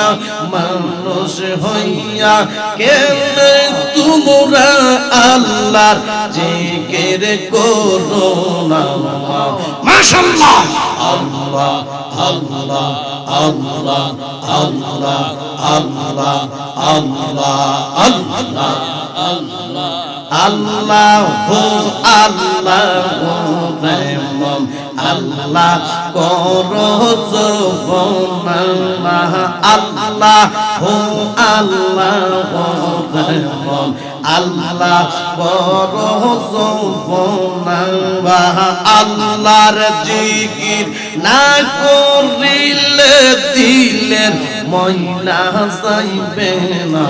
হইয়া মানুষ হইয়া কেমনে তোমরা আল্লাহর জিকির করো না? মাশাআল্লাহ। আল্লাহ আল্লাহ আল্লাহ আল্লাহ আল্লাহ আল্লাহ আল্লাহ আল্লাহ। আল্লাহ আল্লাহ আল্লাহ করো আল্লাহ আল্লাহ হো আল্লাহ আল্লাহ আল্লাহর জিকির না করিলে দিলের ময়লা যাইবে না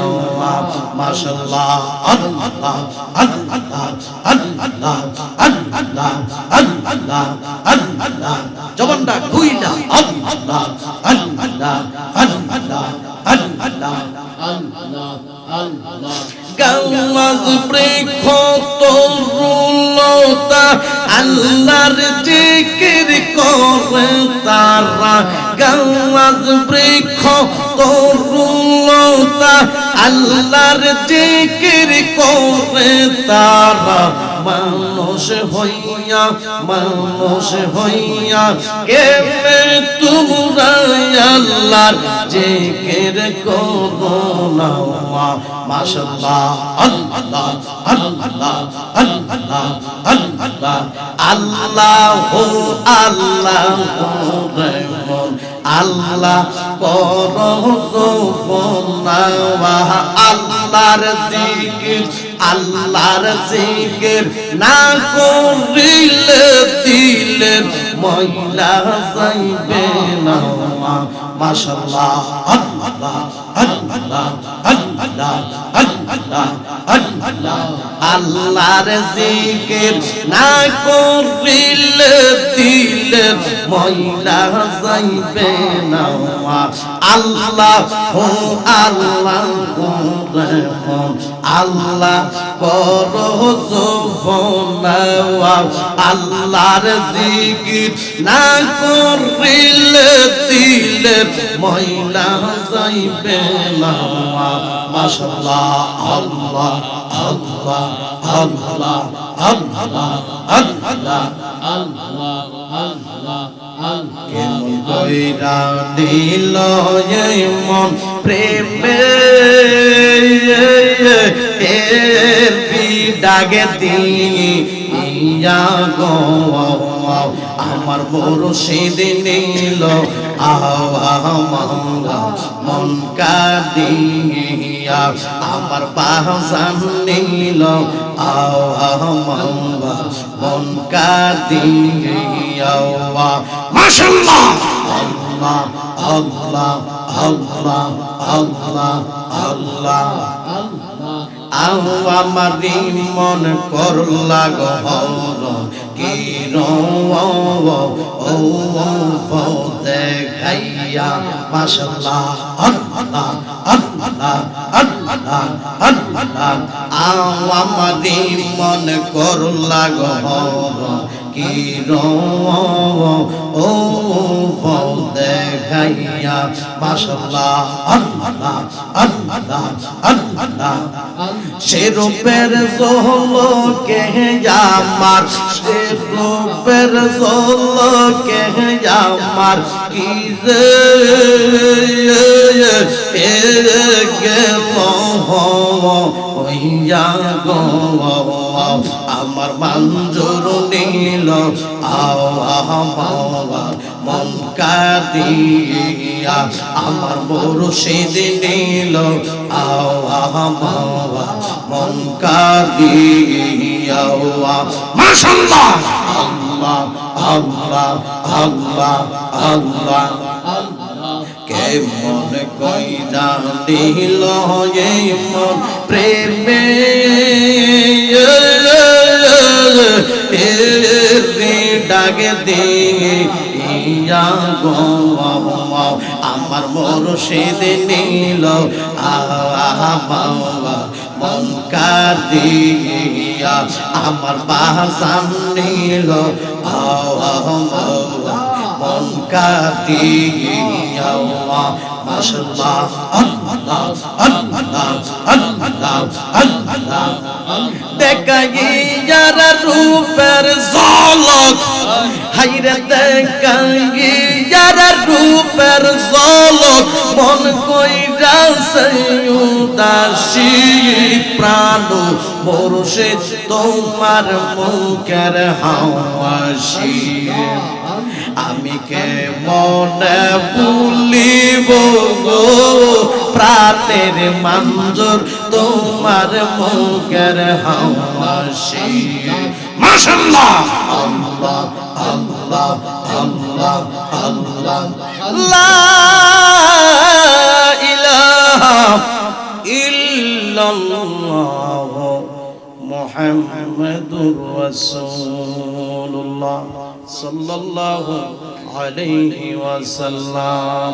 মাশাআল্লাহ, আল্লাহ আল্লাহ আল্লাহ আল্লাহ আল্লাহ আল্লাহ, জবানটা খুইলা আল্লাহ আল্লাহ আল্লাহ আল্লাহ গাওয়াজ বৃক্ষ তরুলতা আল্লাহর জিকির করে তারা গাওয়াজ বৃক্ষ তরুলতা আল্লাহর জিকির করে তারা মানুষ হইয়া মানুষ হইয়া। কেমনে তোমরা আল্লাহর জিকির করো না মাশাআল্লাহ আল্লাহ আল্লাহ আল্লাহ আল্লাহ। আল্লাহ আল্লাহ রহমান। আল্লাহ আল্লাহর জিকির আল্লাহর জিকির না করিলে দিলের ময়লা যাইবে না মাশাআল্লাহ আল্লাহ আল্লাহ আল্লাহ আল্লাহ আল্লাহ। আল্লাহর জিকির না করিলে দিলের ময়লা যাইবে না। আল্লাহ হো আল্লাহ আল্লাহ করো জোবনা আল্লাহর জিকির না করিলে দিলের ময়লা যাইবে না। মাশাআল্লাহ, আল্লাহ আল্লাহ আল্লাহ আল্লাহ আল্লাহ আল্লাহ আল্লাহ। কেমন কইরা দিল এই মন প্রেমে? এর বিডাগে দিয়া গো, আমার বড় সেদিন আওয়া মন কাদিয়া। আমার পাহসান নিল আওয়া মন কাদিয়া মাশাআল্লাহ আল্লাহ আল্লাহ আল্লাহ আল্লাহ আল্লাহ। আও, আমার মন করলা গহর কি ও দেখাইয়া মাশাআল্লাহ আল্লাহ আল্লাহ। আমাদের মন করলা গহ কি ও দেখাইয়া মাসাল্লাহ আল্লাহ আল্লাহ আল্লাহ শেরুপের রূপের সোহলো কে আমার, শেরুপের রূপের সোহলো কে আমার কি আমার মাঞ্জুর নীল, আওয়া বাবা মন কাদিয়া আমার মুর্শিদ নীল আমার মন কাদিয়া মাশাআল্লাহ আল্লাহ আল্লাহ আল্লাহ আল্লাহ কেমন কইরা দিল মন প্রেমে লাগে দিয়া গো আমার মুর্শিদ নীল। মনকার দিয়া আমার বাসান নীল। মনকার কাদিয়া মাশাআল্লাহ, আল্লাহ আল্লাহ আল্লাহ আল্লাহ। দেখাই যারা রূপের ঝলক, হাইরে দেখাই যারা রূপের ঝলক, মন কইরা উদাসী প্রাণ বরসে তোমার মুখের হাওয়াসি আমি কে মনে প্রাণের মঞ্জুর তোমার মুখের হাওয়াসি মাশাআল্লাহ। আল্লাহ আল্লাহ আল্লাহ আল্লাহ লা ইলাহা ইল্লাল্লাহ মুহাম্মাদুর রাসূলুল্লাহ। সাল্লাল্লাহু আলাইহি ওয়াসাল্লাম।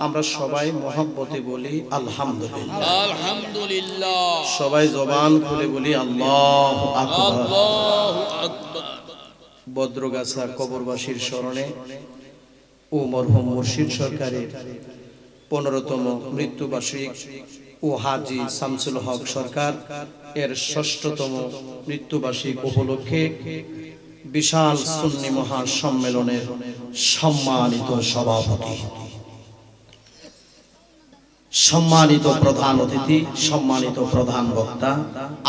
আমরা সবাই মহব্বতে বলি আলহামদুলিল্লাহ। আলহামদুলিল্লাহ। সবাই জবান খুলে বলি আল্লাহ আকবার। আল্লাহু আকবার। বদ্রগাছা কবরবাসীর স্মরণে ও মরহুম মুর্শিদ সরকারের পনেরোতম মৃত্যুবার্ষিক ও হাজি শামসুল হক সরকার এর ষষ্ঠতম মৃত্যুবার্ষিক উপলক্ষে বিশাল সুন্নি মহা সম্মেলনের সম্মানিত সভাপতি, সম্মানিত প্রধান অতিথি, সম্মানিত প্রধান বক্তা,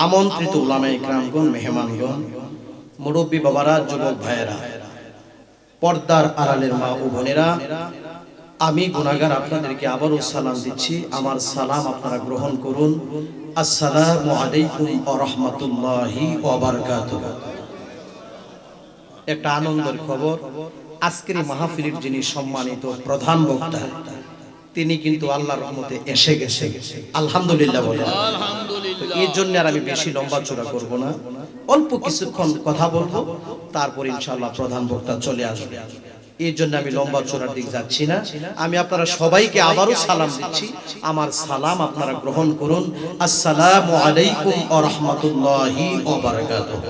আমন্ত্রিত উলামা ইকরামগণ, মেহমানগণ, মুরব্বী বাবারা, যুবক ভাইয়েরা, পর্দার আড়ালের মা ও বোনেরা, আমি গুনাগার আপনাদেরকে আবারও সালাম দিচ্ছি। আমার সালাম আপনারা গ্রহণ করুন। আসসালামু আলাইকুম ওয়া রাহমাতুল্লাহি ওয়া বারাকাতুহু। একটা আনন্দের খবর। আজকের মাহফিলের যিনি সম্মানিত প্রধান বক্তা, তিনি কিন্তু আল্লাহর রহমতে এসে গেছে। আলহামদুলিল্লাহ আলহামদুলিল্লাহ এর জন্য আর আমি বেশি লম্বা চড়া করব না। অল্প কিছুক্ষণ কথা বলব, তারপর ইনশাআল্লাহ প্রধান বক্তা চলে আসবে। এর জন্য আমি লম্বা চড়ার দিক যাচ্ছি না। আমি আপনারা সবাইকে আবারও সালাম দিচ্ছি। আমার সালাম আপনারা গ্রহণ করুন। আসসালামু আলাইকুম ওয়া রাহমাতুল্লাহি ওয়া বারাকাতুহু।